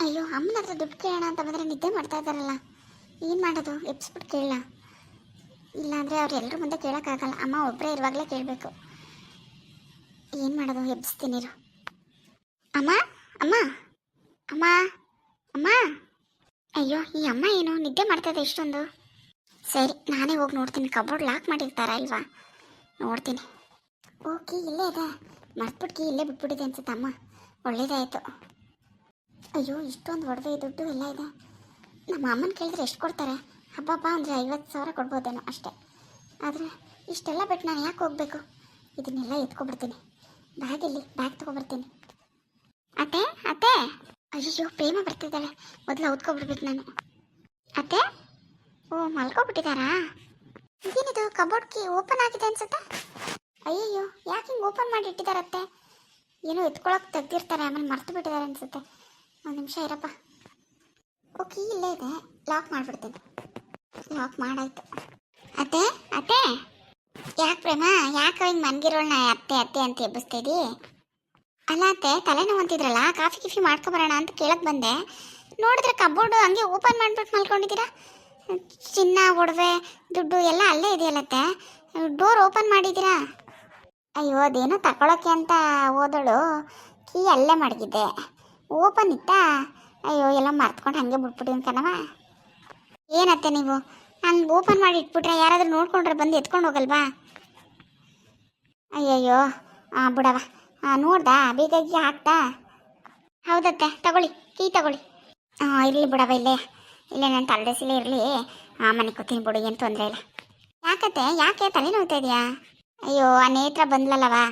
ಅಯ್ಯೋ ಅಮ್ಮನ ಹತ್ರ ದುಡ್ಡು ಕೇಳೋಣ ಅಂತ ಬಂದರೆ ನಿದ್ದೆ ಮಾಡ್ತಾ ಇದ್ದಾರಲ್ಲ. ಏನು ಮಾಡೋದು? ಎಪ್ಸ್ಬಿಟ್ಟು ಕೇಳಲ್ಲ ಇಲ್ಲಾಂದರೆ ಅವ್ರು ಎಲ್ಲರ ಮುಂದೆ ಕೇಳೋಕ್ಕಾಗಲ್ಲ. ಅಮ್ಮ ಒಬ್ಬರೇ ಇರುವಾಗಲೇ ಕೇಳಬೇಕು. ಏನು ಮಾಡೋದು? ಎಬ್ಸ್ತೀನಿರು ಅಮ್ಮ? ಅಮ್ಮ? ಅಮ್ಮ? ಅಮ್ಮ? ಅಯ್ಯೋ, ಈ ಅಮ್ಮ ಏನು? ನಿದ್ದೆ ಮಾಡ್ತಾ ಇದೆ ಇಷ್ಟೊಂದು. ಸರಿ, ನಾನೇ ಹೋಗಿ ನೋಡ್ತೀನಿ. ಕಬೋರ್ಡ್ ಲಾಕ್ ಮಾಡಿರ್ತಾರ ಇಲ್ವಾ? ನೋಡ್ತೀನಿ. ಓಕೆ ಇಲ್ಲೇ ಇದೆ. ಮರ್ತ್ಬಿಟ್ಟು ಇಲ್ಲೇ ಬಿಟ್ಬಿಟ್ಟಿದೆ ಅನ್ಸುತ್ತೆ ಅಮ್ಮ. ಒಳ್ಳೇದಾಯಿತು. ಅಯ್ಯೋ, ಇಷ್ಟೊಂದು ಒಡವೆ ದುಡ್ಡು ಎಲ್ಲ ಇದೆ. ನಮ್ಮ ಅಮ್ಮನ ಕೇಳಿದ್ರೆ ಎಷ್ಟು ಕೊಡ್ತಾರೆ? ಹಬ್ಬಬ್ಬ ಅಂದರೆ ಐವತ್ತು ಸಾವಿರ ಕೊಡ್ಬೋದೇನೋ ಅಷ್ಟೇ. ಆದರೆ ಇಷ್ಟೆಲ್ಲ ಬಿಟ್ಟು ನಾನು ಯಾಕೆ ಹೋಗಬೇಕು? ಇದನ್ನೆಲ್ಲ ಎತ್ಕೊಬಿಡ್ತೀನಿ. ಬ್ಯಾಗಲ್ಲಿ, ಬ್ಯಾಗ್ ತೊಗೊಬರ್ತೀನಿ. ಅತ್ತೆ ಅತ್ತೆ! ಅಯ್ಯೋ ಪ್ರೇಮ ಬರ್ತಿದ್ದಾಳೆ. ಮೊದಲು ಓದ್ಕೊಬಿಡ್ಬೇಕು ನಾನು. ಅತ್ತೆ? ಓ, ಮಲ್ಕೊಬಿಟ್ಟಿದ್ದಾರಾ? ಏನಿದು ಕಬೋರ್ಡ್ ಕೀ ಓಪನ್ ಆಗಿದೆ ಅನ್ಸುತ್ತೆ? ಅಯ್ಯಯ್ಯೋ, ಯಾಕೆ ಹಿಂಗೆ ಓಪನ್ ಮಾಡಿ ಇಟ್ಟಿದ್ದಾರತ್ತೆ ಏನೋ ಎತ್ಕೊಳಕ್ಕೆ ತೆಗ್ದಿರ್ತಾರೆ, ಆಮೇಲೆ ಮರ್ತು ಬಿಟ್ಟಿದ್ದಾರೆ ಅನ್ಸುತ್ತೆ. ಒಂದು ನಿಮಿಷ ಇರಪ್ಪ. ಓಕೆ ಇಲ್ಲೇ ಇದೆ. ಲಾಕ್ ಮಾಡಿಬಿಡ್ತೀನಿ. ಲಾಕ್ ಮಾಡಾಯ್ತು. ಅತ್ತೆ? ಅತ್ತೆ? ಯಾಕೆ ಪ್ರೇಮ? ಯಾಕೆ ಹಿಂಗೆ ಮನ್ಗಿರೋಳ್ನ ಅತ್ತೆ ಅತ್ತೆ ಅಂತ ಎಬ್ಬಿಸ್ತಿದ್ದಿ ಅಲ್ಲ ಅತ್ತೆ ತಲೆನೋವು ಅಂತಿದ್ರಲ್ಲ ಕಾಫಿ ಗಿಫಿ ಮಾಡ್ಕೊಬರೋಣ ಅಂತ ಕೇಳಕ್ಕೆ ಬಂದೆ. ನೋಡಿದ್ರೆ ಕಬೋರ್ಡು ಹಂಗೆ ಓಪನ್ ಮಾಡಿಬಿಟ್ಟು ಮಲ್ಕೊಂಡಿದ್ದೀರಾ? ಚಿನ್ನ ಒಡವೆ ದುಡ್ಡು ಎಲ್ಲ ಅಲ್ಲೇ ಇದೆಯಲ್ಲತ್ತೆ ಡೋರ್ ಓಪನ್ ಮಾಡಿದ್ದೀರಾ? ಅಯ್ಯೋ ಅದೇನೋ ತಗೊಳಕ್ಕೆ ಅಂತ ಹೋದಳು. ಕೀ ಅಲ್ಲೇ ಮಡಗಿದ್ದೆ. ಓಪನ್ ಇತ್ತಾ? ಅಯ್ಯೋ, ಎಲ್ಲ ಮರ್ತ್ಕೊಂಡು ಹಂಗೆ ಬಿಟ್ಬಿಟ್ಟಿನ ಕಣವ ಏನತ್ತೆ ನೀವು? ಹಂಗೆ ಓಪನ್ ಮಾಡಿ ಇಟ್ಬಿಟ್ರೆ ಯಾರಾದರೂ ನೋಡ್ಕೊಂಡ್ರೆ ಬಂದು ಎತ್ಕೊಂಡು ಹೋಗಲ್ವಾ? ಅಯ್ಯಯ್ಯೋ ಹಾಂ ಬಿಡವ ಹಾಂ ನೋಡ್ದಾ? ಬೇಗಾಗಿ ಹಾಕ್ತಾ ಹೌದತ್ತೆ, ತಗೊಳ್ಳಿ, ಕೀ ತಗೊಳ್ಳಿ. ಹಾಂ ಇರಲಿ ಬಿಡವ ಇಲ್ಲೇ. ಇಲ್ಲೇ ನನ್ನ ತಲೆಸಿಲೇ ಇರಲಿ. ಹಾಂ ಮನೆ ಕೂತೀನಿ ಬಿಡು, ಏನು ತೊಂದರೆ ಇಲ್ಲ. ಯಾಕತ್ತೆ, ಯಾಕೆ ತಲೆ ನೋಡ್ತಾ ಇದೆಯಾ? ಅಯ್ಯೋ, ಆ ನೇತ್ರ ಬಂದ್ಲಲ್ಲವಾ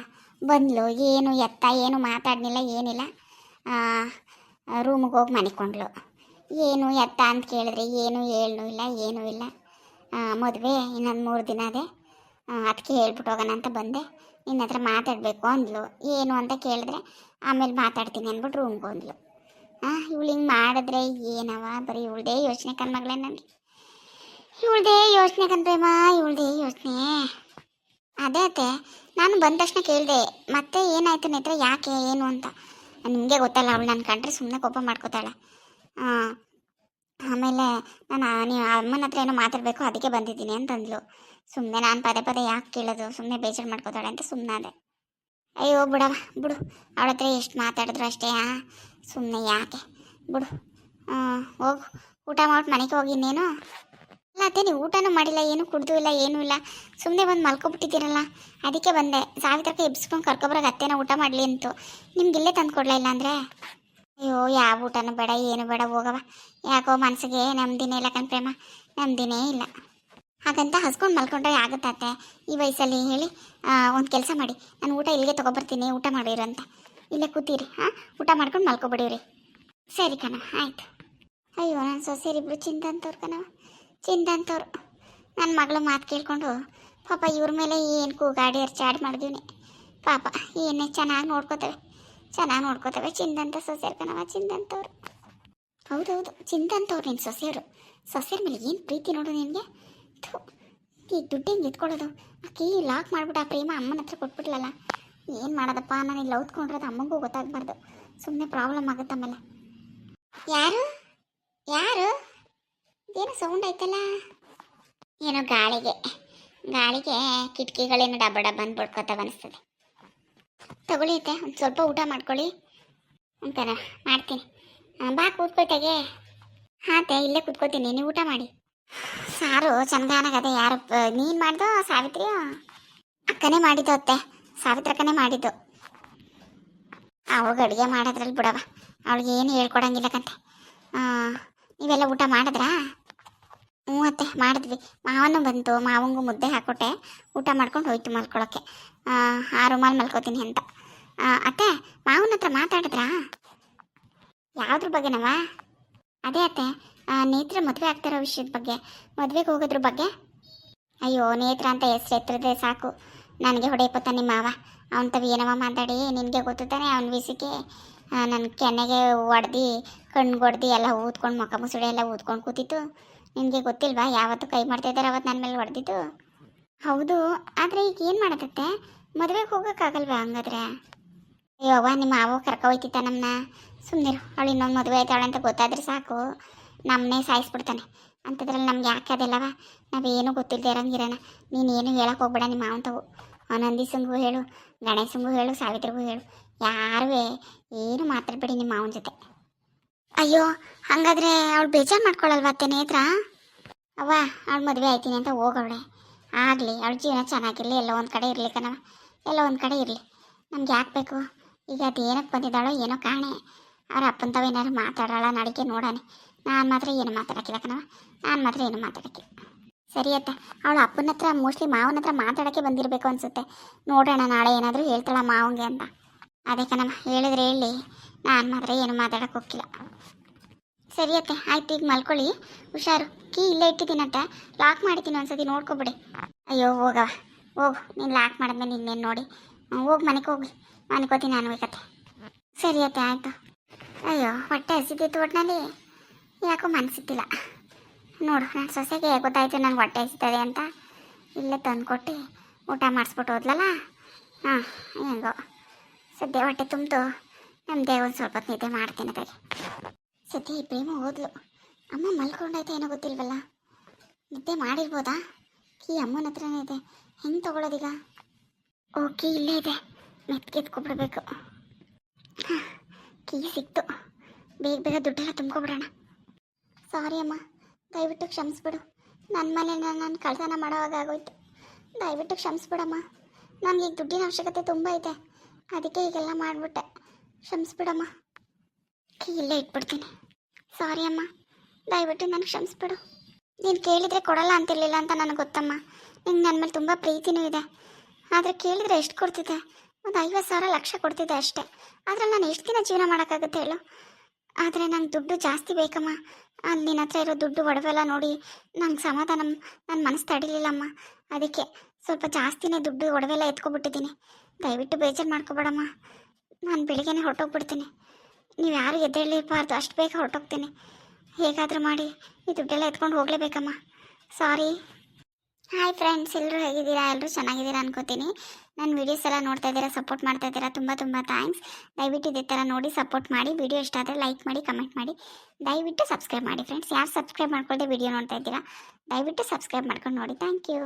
ಬಂದ್ಲು, ಏನು ಎತ್ತ, ಏನು ಮಾತಾಡಲಿಲ್ಲ, ಏನಿಲ್ಲ. ರೂಮಿಗೆ ಹೋಗಿ ಮನಿಕೊಂಡ್ಳು ಏನು ಎತ್ತ ಅಂತ ಕೇಳಿದ್ರೆ, ಏನು ಹೇಳೂ ಇಲ್ಲ, ಏನೂ ಇಲ್ಲ. ಮದುವೆ ಇನ್ನೊಂದು ಮೂರು ದಿನ ಅದೇ. ಅದಕ್ಕೆ ಹೇಳ್ಬಿಟ್ಟು ಹೋಗೋಣ ಅಂತ ಬಂದೆ. ನಿನ್ನ ಹತ್ರ ಮಾತಾಡಬೇಕು ಅಂದ್ಲು. ಏನು ಅಂತ ಕೇಳಿದ್ರೆ ಆಮೇಲೆ ಮಾತಾಡ್ತೀನಿ ಅಂದ್ಬಿಟ್ಟು ರೂಮ್ಗೆ ಹೋದ್ಲು. ಹಾಂ ಇವಳು ಹಿಂಗೆ ಮಾಡಿದ್ರೆ ಏನವ ಬರೀ ಇವಳ್ದೇ ಯೋಚನೆ ಕಣ್ಮಗಳೇ ನನಗೆ ಇವಳ್ದೇ ಯೋಚನೆ ಕಣ್ಪ್ರೇಮ ಇವಳ್ದೇ ಯೋಚನೆ. ಅದೇ ಅತ್ತೆ, ನಾನು ಬಂದ ತಕ್ಷಣ ಕೇಳಿದೆ. ಮತ್ತೆ ಏನಾಯ್ತು ನೇತ್ರ? ಯಾಕೆ, ಏನು ಅಂತ? ನಿಮಗೆ ಗೊತ್ತಲ್ಲ, ಅವಳು ನನ್ನ ಕಂಡ್ರೆ ಸುಮ್ಮನೆ ಕೋಪ ಮಾಡ್ಕೋತಾಳೆ. ಆಮೇಲೆ ನಾನು ನೀವು ಅಮ್ಮನ ಹತ್ರ ಏನೋ ಮಾತಾಡಬೇಕು, ಅದಕ್ಕೆ ಬಂದಿದ್ದೀನಿ ಅಂತಂದ್ಲು. ಸುಮ್ಮನೆ ನಾನು ಪದೇ ಪದೇ ಯಾಕೆ ಕೇಳೋದು ಸುಮ್ಮನೆ ಬೇಜಾರು ಮಾಡ್ಕೋತಾಳೆ ಅಂತ ಸುಮ್ಮನಾದೆ ಅಯ್ಯೋ ಬಿಡವ ಬಿಡು. ಅವಳ ಹತ್ರ ಎಷ್ಟು ಮಾತಾಡಿದ್ರು ಅಷ್ಟೇ ಸುಮ್ಮನೆ ಯಾಕೆ? ಬಿಡು. ಹೋಗು. ಊಟ ಮಾಡಿ ಮನೆಗೆ ಹೋಗಿ ಇನ್ನೇನು? ಅಲ್ಲ ಅದೇ ನೀವು ಊಟನೂ ಮಾಡಿಲ್ಲ, ಏನು ಕುಡ್ದು ಇಲ್ಲ, ಏನೂ ಇಲ್ಲ. ಸುಮ್ಮನೆ ಬಂದು ಮಲ್ಕೊಬಿಟ್ಟಿದ್ದೀರಲ್ಲ. ಅದಕ್ಕೆ ಬಂದೆ. ಸಾವಿತ್ರಕ್ಕೆ ಎಬ್ಸ್ಕೊಂಡು ಕರ್ಕೊಬರೋಕೆ ಅತ್ತೆನ ಊಟ ಮಾಡಲಿ ಅಂತು. ನಿಮ್ಗೆ ಇಲ್ಲೇ ತಂದು ಕೊಡಲ ಇಲ್ಲ ಅಂದರೆ? ಅಯ್ಯೋ, ಯಾವ ಊಟನೂ ಬೇಡ, ಏನು ಬೇಡ ಹೋಗವ ಯಾಕೋ ಮನಸ್ಸಿಗೆ ನಮ್ದಿನೇ ಇಲ್ಲ ಕಣ್ ಪ್ರೇಮ. ನಮ್ದಿನೇ ಇಲ್ಲ. ಹಾಗಂತ ಹಸ್ಕೊಂಡು ಮಲ್ಕೊಂಡ್ರೆ ಆಗುತ್ತತ್ತೆ ಈ ವಯಸ್ಸಲ್ಲಿ ಹೇಳಿ ಒಂದು ಕೆಲಸ ಮಾಡಿ. ನಾನು ಊಟ ಇಲ್ಲಿಗೆ ತೊಗೊಬರ್ತೀನಿ, ಊಟ ಮಾಡಿರು ಅಂತ. ಇಲ್ಲೇ ಕೂತೀರಿ ಹಾಂ ಊಟ ಮಾಡ್ಕೊಂಡು ಮಲ್ಕೊಬಿಡಿವ್ರಿ. ಸರಿ ಕಣ, ಆಯಿತು. ಅಯ್ಯೋ, ನಾನು ಸೊಸೆರಿಬ್ರು ಚಿಂತಂತವ್ರು ಕಣವ ಚಿಂತಂತವ್ರು. ನನ್ನ ಮಗಳು ಮಾತು ಕೇಳಿಕೊಂಡು, ಪಾಪ ಇವ್ರ ಮೇಲೆ ಏನು ಕೂಗಾಡಿ ಚಾಡಿ ಮಾಡಿದೀನಿ ಪಾಪ, ಏನೇ ಚೆನ್ನಾಗಿ ನೋಡ್ಕೋತವೆ ಚೆನ್ನಾಗಿ ನೋಡ್ಕೋತವೆ ಚಿಂದಂತ ಸೊಸೆಯರು ಕಣವ ಚಿಂದಂತವ್ರು ಹೌದೌದು, ಚಿಂತಂತವ್ರು ನಿನ್ನ ಸೊಸೆಯರು ಸೊಸೆಯರ ಮೇಲೆ ಏನು ಪ್ರೀತಿ ನೋಡು ನಿನಗೆ? ಥೂ, ಈ ದುಡ್ಡು ಹೆಂಗೆ ಎತ್ಕೊಳ್ಳೋದು ಲಾಕ್ ಮಾಡ್ಬಿಟ್ಟು ಆ ಪ್ರೇಮ ಅಮ್ಮನ ಹತ್ರ ಕೊಟ್ಬಿಟ್ಲಲ್ಲ. ಏನು ಮಾಡೋದಪ್ಪ ನಾನು ಇಲ್ಲಿ ಲೌತ್ಕೊಂಡ್ರೆ ಅಮ್ಮಗೂ ಗೊತ್ತಾಗಬಾರ್ದು. ಸುಮ್ಮನೆ ಪ್ರಾಬ್ಲಮ್ ಆಗುತ್ತೆ ಆಮೇಲೆ ಯಾರು? ಯಾರು? ಏನೋ ಸೌಂಡ್ ಆಯ್ತಲ್ಲ? ಏನೋ ಗಾಳಿಗೆ ಗಾಳಿಗೆ ಕಿಟಕಿಗಳೇನು ಡಬ್ಬ ಡಬ್ಬ ಅಂತ ಬಡ್ಕೋತಾವ ಅನಿಸ್ತದೆ. ತಗೊಳ್ಳಿ ಐತೆ ಒಂದು ಸ್ವಲ್ಪ ಊಟ ಮಾಡ್ಕೊಳ್ಳಿ. ಅಂತಾರ ಮಾಡ್ತೀನಿ. ಬಾ ಕೂತ್ಕೊಯ್ತಾಗೆ ಹಾತೆ ಇಲ್ಲೇ ಕೂತ್ಕೊತೀನಿ ನೀವು ಊಟ ಮಾಡಿ. ಸಾರು ಚಂದಾನಾಗದೆ ಯಾರು ನೀನು ಮಾಡ್ದೋ ಸಾವಿತ್ರಿ ಅಕ್ಕನೇ ಮಾಡಿದ್ದು ಅತ್ತೆ ಸಾವಿತ್ರಕ್ಕನೇ ಮಾಡಿದ್ದು. ಅವಳಿಗೆ ಅಡುಗೆ ಮಾಡೋದ್ರಲ್ಲಿ ಬಿಡವ ಅವಳಿಗೆ ಏನು ಹೇಳ್ಕೊಡಂಗಿಲ್ಲ ಕಂತೆ. ನೀವೆಲ್ಲ ಊಟ ಮಾಡಿದ್ರಾ? ಹ್ಞೂ ಅತ್ತೆ ಮಾಡಿದ್ವಿ. ಮಾವನು ಬಂತು ಮಾವಂಗೂ ಮುದ್ದೆ ಹಾಕೊಟ್ಟೆ ಊಟ ಮಾಡ್ಕೊಂಡು ಹೋಯ್ತು ಮಲ್ಕೊಳಕ್ಕೆ. ಆ, ರುಮಾಲ್ ಮಲ್ಕೋತೀನಿ ಅಂತ. ಅತ್ತೆ ಮಾವನ ಹತ್ರ ಮಾತಾಡಿದ್ರಾ? ಯಾವ್ದ್ರ ಬಗ್ಗೆನವ ಅದೇ ಅತ್ತೆ ನೇತ್ರ ಮದುವೆ ಆಗ್ತಿರೋ ವಿಷಯದ ಬಗ್ಗೆ. ಮದುವೆಗೆ ಹೋಗೋದ್ರ ಬಗ್ಗೆ? ಅಯ್ಯೋ ನೇತ್ರ ಅಂತ ಹೆಸರು ಎತ್ತರದೆ ಸಾಕು. ನನಗೆ ಹೊಡೆಯಪ್ಪತ್ತ ನಿಮ್ಮ ಮಾವ. ಅವನ ತವ ಏನವ ಮಾತಾಡಿ ನಿನಗೆ ಗೊತ್ತಾನೆ ಅವನ ವಿಸಿಗೆ. ನನ್ನ ಕೆನ್ನೆಗೆ ಒಡ್ದು ಕಣ್ಣು ಹೊಡ್ದು ಎಲ್ಲ ಊದ್ಕೊಂಡು ಮುಖ ಮುಸುಳೆ ಎಲ್ಲ ಊದ್ಕೊಂಡು ಕೂತಿತ್ತು. ನಿನಗೆ ಗೊತ್ತಿಲ್ವಾ? ಯಾವತ್ತು ಕೈ ಮಾಡ್ತಾ ಇದ್ದಾರೆ, ಅವತ್ತು ನನ್ನ ಮೇಲೆ ಹೊಡೆದಿದ್ದು. ಹೌದು, ಆದರೆ ಈಗ ಏನು ಮಾಡತ್ತೆ ಮದುವೆಗೆ ಹೋಗೋಕ್ಕಾಗಲ್ವಾ ಹಂಗಾದ್ರೆ? ಅಯ್ಯೋ ನಿಮ್ಮ ಮಾವು ಕರ್ಕೊ ಹೋಯ್ತಿತ್ತ ನಮ್ಮನ್ನ ಸುಮ್ಮನಿರು ಅವಳು ಇನ್ನೊಂದು ಮದುವೆ ಆಯ್ತಾಳೆ ಅಂತ ಗೊತ್ತಾದ್ರೆ ಸಾಕು. ನಮ್ಮನ್ನೇ ಸಾಯಿಸ್ಬಿಡ್ತಾನೆ. ಅಂಥದ್ರಲ್ಲಿ ನಮ್ಗೆ ಯಾಕೆ ಅದೆಲ್ಲವ? ನಾವೇನು ಗೊತ್ತಿಲ್ಲದೆ ಇರಂಗಿರೋಣ ನೀನೇನು ಹೇಳಕ್ಕೆ ಹೋಗ್ಬೇಡ ನಿಮ್ಮ ಮಾವಂತವು. ನಂದೀಸಂಗೂ ಹೇಳು ಗಣೇಶಂಗೂ ಹೇಳು, ಸಾವಿತ್ರಿಗೂ ಹೇಳು. ಯಾರೂ ಏನು ಮಾತಾಡಬೇಡಿ ನಿಮ್ಮ ಮಾವನ ಜೊತೆ. ಅಯ್ಯೋ, ಹಾಗಾದ್ರೆ ಅವಳು ಬೇಜಾರು ಮಾಡ್ಕೊಳ್ಳಲ್ವಾ ಅತ್ತೆ ನೇತ್ರ ಅವ್ವ, ಅವಳು ಮದುವೆ ಆಯ್ತೀನಿ ಅಂತ ಹೋಗವಳೆ. ಆಗಲಿ, ಅವಳ ಜೀವನ ಚೆನ್ನಾಗಿರಲಿ, ಎಲ್ಲೋ ಒಂದು ಕಡೆ ಇರಲಿ ಕಣವ ಎಲ್ಲೋ ಒಂದು ಕಡೆ ಇರಲಿ. ನಮ್ಗೆ ಯಾಕೆ ಬೇಕು? ಈಗ ಅದು ಏನಕ್ಕೆ ಬಂದಿದ್ದಾಳೋ ಏನೋ ಕಾಣೆ. ಅವ್ರ ಅಪ್ಪನ ತಾವ ಏನಾದ್ರು ಮಾತಾಡೋಳ ನಡಿಕೆ ನೋಡಾನೆ. ನಾನು ಮಾತ್ರ ಏನು ಮಾತಾಡೋಕ್ಕಿಲ್ಲ ಕಣವ ನಾನು ಮಾತ್ರ ಏನು ಮಾತಾಡೋಕ್ಕಿಲ್ಲ. ಸರಿ ಅತ್ತ, ಅವಳ ಅಪ್ಪನ ಹತ್ರ, ಮೋಸ್ಟ್ಲಿ ಮಾವನ ಹತ್ರ ಮಾತಾಡೋಕ್ಕೆ ಬಂದಿರಬೇಕು ಅನಿಸುತ್ತೆ. ನೋಡೋಣ ನಾಳೆ ಏನಾದರೂ ಹೇಳ್ತಾಳ ಮಾವಂಗೆ ಅಂತ. ಅದೇ ಕಣಮ್ಮ ಹೇಳಿದ್ರೆ ಹೇಳಿ. ನಾನು ಮಾತ್ರ ಏನು ಮಾತಾಡೋಕೆ ಹೋಗಿಲ್ಲ ಸರಿ ಅತ್ತೆ, ಆಯ್ತು, ಈಗ ಮಲ್ಕೊಳ್ಳಿ. ಹುಷಾರು. ಕೀ ಇಲ್ಲೇ ಇಟ್ಟಿದ್ದೀನಂತ ಲಾಕ್ ಮಾಡಿದ್ದೀನಿ ಒಂದ್ಸತಿ, ನೋಡ್ಕೊಬಿಡಿ. ಅಯ್ಯೋ ಹೋಗವ ಹೋಗು. ನೀನು ಲಾಕ್ ಮಾಡಿದ್ಮೇಲೆ ನಿನ್ನೇನು ನೋಡಿ. ಹೋಗಿ, ಮನೆಗೆ ಹೋಗಿ. ಮನ್ಕೋತೀನಿ ನಾನು ಸರಿ ಅತ್ತೆ, ಆಯಿತು. ಅಯ್ಯೋ, ಹೊಟ್ಟೆ ಹಸಿದಿತ್ತು ಒಟ್ಟಿನಲ್ಲಿ ಯಾಕೋ ಮನಸ್ಸಿದ್ದಿಲ್ಲ ನೋಡು ನನ್ನ ಸೊಸೆಗೆ ಗೊತ್ತಾಯ್ತು ನನಗೆ ಹೊಟ್ಟೆ ಹಸಿತದೆ ಅಂತ. ಇಲ್ಲೇ ತಂದುಕೊಟ್ಟು ಊಟ ಮಾಡಿಸ್ಬಿಟ್ಟು ಹೋದ್ಲಲ್ಲ? ಹಾಂ, ಹೆಂಗೋ. ಸದ್ಯ ಹೊಟ್ಟೆ ತುಂಬಿತು. ನಮ್ಮದೇ ಒಂದು ಸ್ವಲ್ಪ ನಿದ್ದೆ ಮಾಡ್ತೀನಿ ಅದಕ್ಕೆ ಸತಿ ಪ್ರೇಮ ಹೋದ್ಲು. ಅಮ್ಮ ಮಲ್ಕೊಂಡೈತೆ ಏನೋ ಗೊತ್ತಿಲ್ವಲ್ಲ? ನಿದ್ದೆ ಮಾಡಿರ್ಬೋದಾ? ಈ ಅಮ್ಮನ ಹತ್ರನೇ ಇದೆ. ಹೆಂಗೆ ತಗೊಳ್ಳೋದೀಗ ಓಕೆ ಇಲ್ಲೇ ಇದೆ. ಮೆತ್ಗೆ ಎತ್ಕೊಬಿಡ್ಬೇಕು ಹಾಂ, ಕೀ ಸಿಕ್ತು. ಬೇಗ ಬೇಗ ದುಡ್ಡೆಲ್ಲ ತುಂಬ್ಕೊಬಿಡೋಣ. ಸಾರಿ ಅಮ್ಮ, ದಯವಿಟ್ಟು ಕ್ಷಮಿಸ್ಬಿಡು. ನನ್ನ ಮನೇನ ನಾನು ಕಳ್ತನ ಮಾಡೋವಾಗ ಆಗೋಯ್ತು. ದಯವಿಟ್ಟು ಕ್ಷಮಿಸ್ಬಿಡಮ್ಮ. ನನಗೆ ಈಗ ದುಡ್ಡಿನ ಅವಶ್ಯಕತೆ ತುಂಬ ಇದೆ. ಅದಕ್ಕೆ ಈಗೆಲ್ಲ ಮಾಡಿಬಿಟ್ಟೆ. ಕ್ಷಮಿಸ್ಬಿಡಮ್ಮ. ಇಲ್ಲೇ ಇಟ್ಬಿಡ್ತೀನಿ. ಸಾರಿ ಅಮ್ಮ. ದಯವಿಟ್ಟು ನನಗೆ ಕ್ಷಮಿಸ್ಬಿಡು. ನೀನು ಕೇಳಿದರೆ ಕೊಡಲ್ಲ ಅಂತಿರಲಿಲ್ಲ ಅಂತ ನನಗೆ ಗೊತ್ತಮ್ಮ. ನಿಂಗೆ ನನ್ನ ಮೇಲೆ ತುಂಬ ಪ್ರೀತಿನೂ ಇದೆ. ಆದರೆ ಕೇಳಿದರೆ ಎಷ್ಟು ಕೊಡ್ತಿದ್ದೆ ಒಂದು ಐವತ್ತು ಸಾವಿರ ಲಕ್ಷ ಕೊಡ್ತಿದ್ದೆ ಅಷ್ಟೇ. ಆದರೆ ನಾನು ಎಷ್ಟು ದಿನ ಜೀವನ ಮಾಡೋಕ್ಕಾಗುತ್ತೆ ಹೇಳು? ಆದರೆ ನಂಗೆ ದುಡ್ಡು ಜಾಸ್ತಿ ಬೇಕಮ್ಮ. ಅಲ್ಲಿ ನಿನ್ನ ಹತ್ರ ಇರೋ ದುಡ್ಡು ಒಡವೆಲ್ಲ ನೋಡಿ ನಂಗೆ ಸಮಾಧಾನ ನನ್ನ ಮನಸ್ಸು ತಡಿಲಿಲ್ಲಮ್ಮ. ಅದಕ್ಕೆ ಸ್ವಲ್ಪ ಜಾಸ್ತಿನೇ ದುಡ್ಡು ಒಡವೆಲ್ಲ ಎತ್ಕೊಬಿಟ್ಟಿದ್ದೀನಿ. ದಯವಿಟ್ಟು ಬೇಜಾರು ಮಾಡ್ಕೊಬೇಡಮ್ಮ. ನಾನು ಬೆಳಿಗ್ಗೆನೆ ಹೊರಟೋಗ್ಬಿಡ್ತೀನಿ. ನೀವು ಯಾರು ಎದ್ದೇಳಿಬಾರ್ದು ಅಷ್ಟು ಬೇಗ ಹೊರಟೋಗ್ತೀನಿ. ಹೇಗಾದರೂ ಮಾಡಿ, ಈ ದುಡ್ಡೆಲ್ಲ ಎತ್ಕೊಂಡು ಹೋಗಲೇಬೇಕಮ್ಮ. ಸಾರಿ ಹಾಯ್ ಫ್ರೆಂಡ್ಸ್ ಎಲ್ಲರೂ ಹೇಗಿದ್ದೀರಾ? ಎಲ್ಲರೂ ಚೆನ್ನಾಗಿದ್ದೀರಾ ಅನ್ಕೋತೀನಿ. ನನ್ನ ವೀಡಿಯೋಸ್ ಎಲ್ಲ ನೋಡ್ತಾ ಇದ್ದೀರಾ ಸಪೋರ್ಟ್ ಮಾಡ್ತಾ ಇದ್ದೀರಾ, ತುಂಬ ತುಂಬ ಥ್ಯಾಂಕ್ಸ್ ದಯವಿಟ್ಟು ಇದೇ ಥರ ನೋಡಿ ಸಪೋರ್ಟ್ ಮಾಡಿ ವಿಡಿಯೋ ಇಷ್ಟ ಆದರೆ ಲೈಕ್ ಮಾಡಿ ಕಮೆಂಟ್ ಮಾಡಿ. ದಯವಿಟ್ಟು ಸಬ್ಸ್ಕ್ರೈಬ್ ಮಾಡಿ ಫ್ರೆಂಡ್ಸ್ ಯಾರು ಸಬ್ಸ್ಕ್ರೈಬ್ ಮಾಡ್ಕೊಳ್ಳದೆ ವಿಡಿಯೋ ನೋಡ್ತಾ ಇದ್ದೀರಾ, ದಯವಿಟ್ಟು ಸಬ್ಸ್ಕ್ರೈಬ್ ಮಾಡ್ಕೊಂಡು ನೋಡಿ. Thank you